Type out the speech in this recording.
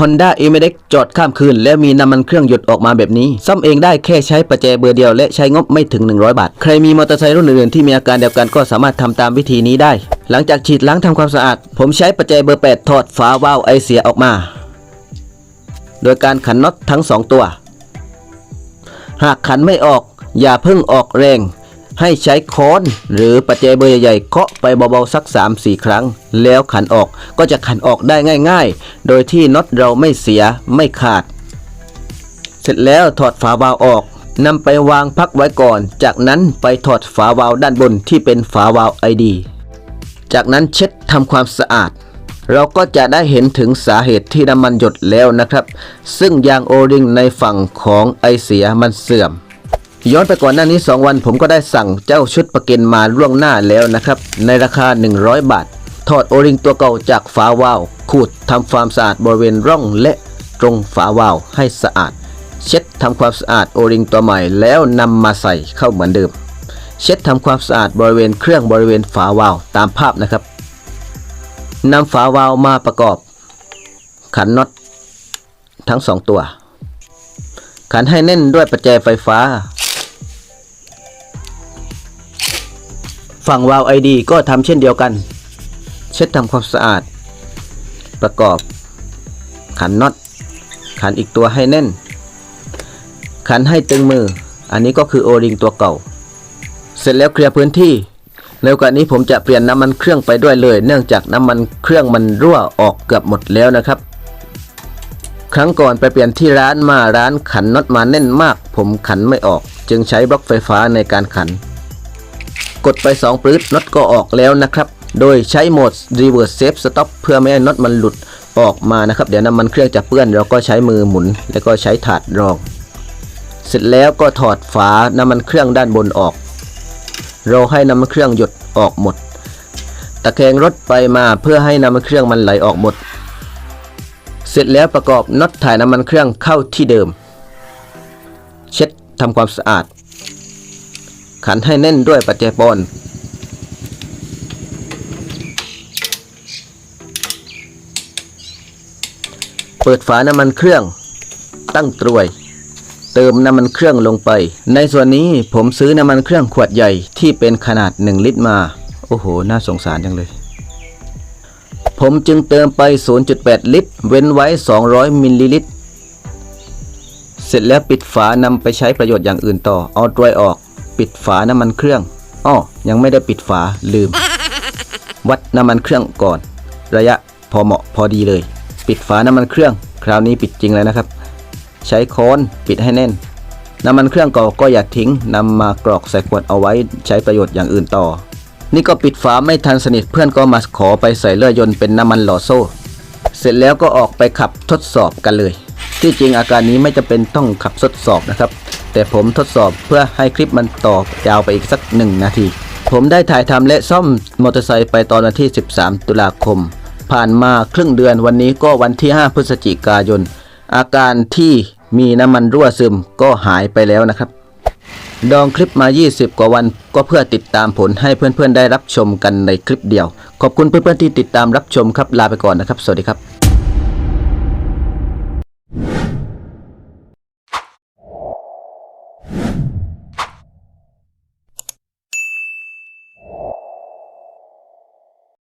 Honda e m e d e x จอดข้ามคืน แล้วมีน้ำมันเครื่องหยดออกมาแบบนี้ ซ่อมเองได้แค่ใช้ประแจเบอร์เดียวและใช้งบไม่ถึง 100 บาท ใครมีมอเตอร์ไซค์รุ่นอื่นๆที่มีอาการเดียวกันก็สามารถทำตามวิธีนี้ได้ หลังจากฉีดล้างทำความสะอาด ผมใช้ประแจเบอร์ 8 ถอดฝาวาล์วไอเสียออกมา โดยการขันน็อตทั้งสองตัว หากขันไม่ออก อย่าเพิ่งออกแรง ให้ใช้ค้อนหรือประแจเบอร์ใหญ่ๆเคาะไปเบาๆสัก 3-4 ครั้ง แล้วขันออกก็จะขันออกได้ง่าย ๆ โดยที่น็อตเราไม่เสียไม่ขาด เสร็จแล้วถอดฝาวาล์วออกนำไปวางพักไว้ก่อน จากนั้นไปถอดฝาวาล์วด้านบนที่เป็นฝาวาล์วไอดีจากนั้นเช็ดทำความสะอาด เราก็จะได้เห็นถึงสาเหตุที่น้ำมันหยดแล้วนะครับ ซึ่งยางโอริงในฝั่งของไอเสียมันเสื่อม ย้อนไปก่อนหน้านี้ 2 วันผมก็ได้สั่งเจ้าชุดประกันมาล่วงหน้าแล้วนะครับ ในราคา 100 บาท ถอดโอริงตัวเก่าจากฝาวาล์วขูดทำความสะอาดบริเวณร่องและตรงฝาวาล์วให้สะอาด เช็ดทำความสะอาดโอริงตัวใหม่แล้วนำมาใส่เข้าเหมือนเดิม เช็ดทำความสะอาดบริเวณเครื่องบริเวณฝาวาล์วตามภาพนะครับนำฝาวาล์วมาประกอบ ขันน็อตทั้งสองตัวขันให้แน่นด้วยประแจไฟฟ้า ฝั่งวาล์วไอดีก็ทำเช่นเดียวกัน เช็ดทำความสะอาด ประกอบ ขันน็อต ขันอีกตัวให้แน่น ขันให้ตึงมือ อันนี้ก็คือโอริงตัวเก่า เสร็จแล้วเคลียร์พื้นที่แล้วกันนี้ผมจะเปลี่ยนน้ำมันเครื่องไปด้วยเลย เนื่องจากน้ำมันเครื่องมันรั่วออกเกือบหมดแล้วนะครับ ครั้งก่อนไปเปลี่ยนที่ร้านมาร้านขันน็อตมาแน่นมาก ผมขันไม่ออก จึงใช้บล็อกไฟฟ้าในการขัน กดไป 2ปลื้ดน็อตก็ออกแล้วนะครับ โดยใช้โหมด reverse safe stop เพื่อไม่ให้น็อตมันหลุดออกมานะครับ เดี๋ยวน้ำมันเครื่องจะเปื้อนเราก็ใช้มือหมุน แล้วก็ใช้ถาดรอง เสร็จแล้วก็ถอดฝาน้ำมันเครื่องด้านบนออก เราให้น้ำมันเครื่องหยดออกหมด ตะแคงรถไปมาเพื่อให้น้ำมันเครื่องมันไหลออกหมด เสร็จแล้วประกอบน็อตถ่ายน้ำมันเครื่องเข้าที่เดิม เช็ดทำความสะอาด ขันให้แน่นด้วยปัจเจปอนเปิดฝาน้ำมันเครื่อง ตั้งตรวย เติมน้ำมันเครื่องลงไป ในส่วนนี้ผมซื้อน้ำมันเครื่องขวดใหญ่ที่เป็นขนาด 1 ลิตรมา โอ้โห น่าสงสารจังเลย ผมจึงเติมไป 0.8 ลิตร เว้นไว้ 200 มิลลิลิตร เสร็จแล้วปิดฝานำไปใช้ประโยชน์อย่างอื่นต่อ เอาตรวยออก ปิดฝาน้ำมันเครื่องอ้อยังไม่ได้ปิดฝาลืม วัดน้ำมันเครื่องก่อน ระยะพอเหมาะพอดีเลย ปิดฝาน้ำมันเครื่อง คราวนี้ปิดจริงเลยนะครับ ใช้ค้อนปิดให้แน่น น้ำมันเครื่องเก่าก็อย่าทิ้งนำมากรอกใส่ขวดเอาไว้ใช้ประโยชน์อย่างอื่นต่อ นี่ก็ปิดฝาไม่ทันสนิทเพื่อนก็มาขอไปใส่เลื่อยยนต์เป็นน้ำมันหล่อโซ่ เสร็จแล้วก็ออกไปขับทดสอบกันเลย ที่จริงอาการนี้ไม่จำเป็นต้องขับทดสอบนะครับ แต่ผมทดสอบเพื่อให้คลิปมันต่อยาวไปอีกสักหนึ่งนาที ผมได้ถ่ายทำและซ่อมมอเตอร์ไซค์ไปตอนวันที่ 13 ตุลาคม ผ่านมาครึ่งเดือนวันนี้ก็วันที่ 5 พฤศจิกายน อาการที่มีน้ำมันรั่วซึมก็หายไปแล้วนะครับ ดองคลิปมา 20 กว่าวัน ก็เพื่อติดตามผลให้เพื่อนๆได้รับชมกันในคลิปเดียว ขอบคุณเพื่อนๆที่ติดตามรับชมครับลาไปก่อนนะครับ สวัสดีครับ